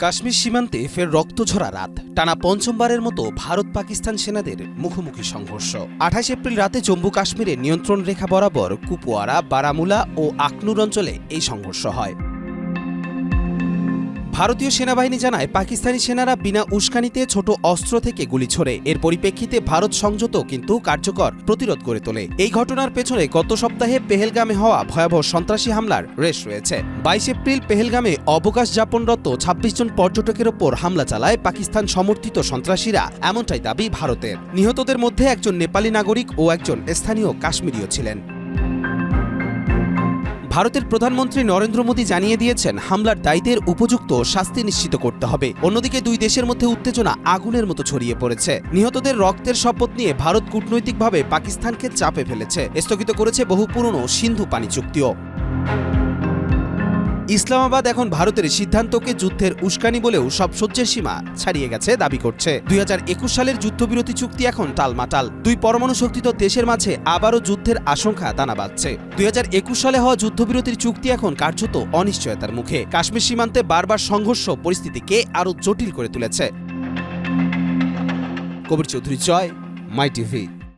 কাশ্মীর সীমান্তে ফের রক্তঝরা রাত। টানা পঞ্চমবারের মতো ভারত পাকিস্তান সেনাদের মুখোমুখি সংঘর্ষ। আঠাশ এপ্রিল রাতে জম্মু কাশ্মীরে নিয়ন্ত্রণ রেখা বরাবর কুপওয়ারা, বারামুলা ও আকনুর অঞ্চলে এই সংঘর্ষ হয়। ভারতীয় সেনাবাহিনী জানায়, পাকিস্তানি সেনারা বিনা উস্কানিতে ছোট অস্ত্র থেকে গুলি ছোড়ে। এর পরিপ্রেক্ষিতে ভারত সংযত কিন্তু কার্যকর প্রতিরোধ করে তোলে। এই ঘটনার পেছনে গত সপ্তাহে পেহেলগামে হওয়া ভয়াবহ সন্ত্রাসী হামলার রেশ রয়েছে। বাইশ এপ্রিল পেহেলগামে অবকাশ যাপনরত ছাব্বিশ জন পর্যটকের ওপর হামলা চালায় পাকিস্তান সমর্থিত সন্ত্রাসীরা, এমনটাই দাবি ভারতের। নিহতদের মধ্যে একজন নেপালি নাগরিক ও একজন স্থানীয় কাশ্মীরীয় ছিলেন। ভারতের প্রধানমন্ত্রী নরেন্দ্র মোদী জানিয়ে দিয়েছেন, হামলার দায়ীদের উপযুক্ত শাস্তি নিশ্চিত করতে হবে। অন্যদিকে দুই দেশের মধ্যে উত্তেজনা আগুনের মতো ছড়িয়ে পড়েছে। নিহতদের রক্তের শপথ নিয়ে ভারত কূটনৈতিকভাবে পাকিস্তানকে চাপে ফেলেছে। স্থগিত করেছে বহু পুরনো সিন্ধু পানি চুক্তিও। ইসলামাবাদ এখন ভারতের সিদ্ধান্তকে যুদ্ধের উস্কানি বলেও সব সহ্যের সীমা ছাড়িয়ে গেছে, দাবি করছে। দুই সালের যুদ্ধবিরতি চুক্তি এখন টালমাটাল। দুই পরমাণু শক্তিত দেশের মাঝে আবারও যুদ্ধের আশঙ্কা দানা বাঁধছে। দুই হাজার একুশ সালে হওয়া যুদ্ধবিরতির চুক্তি এখন কার্যত অনিশ্চয়তার মুখে। কাশ্মীর সীমান্তে বারবার সংঘর্ষ পরিস্থিতিকে আরও জটিল করে তুলেছে। Kabir Chowdhury Joy my TV.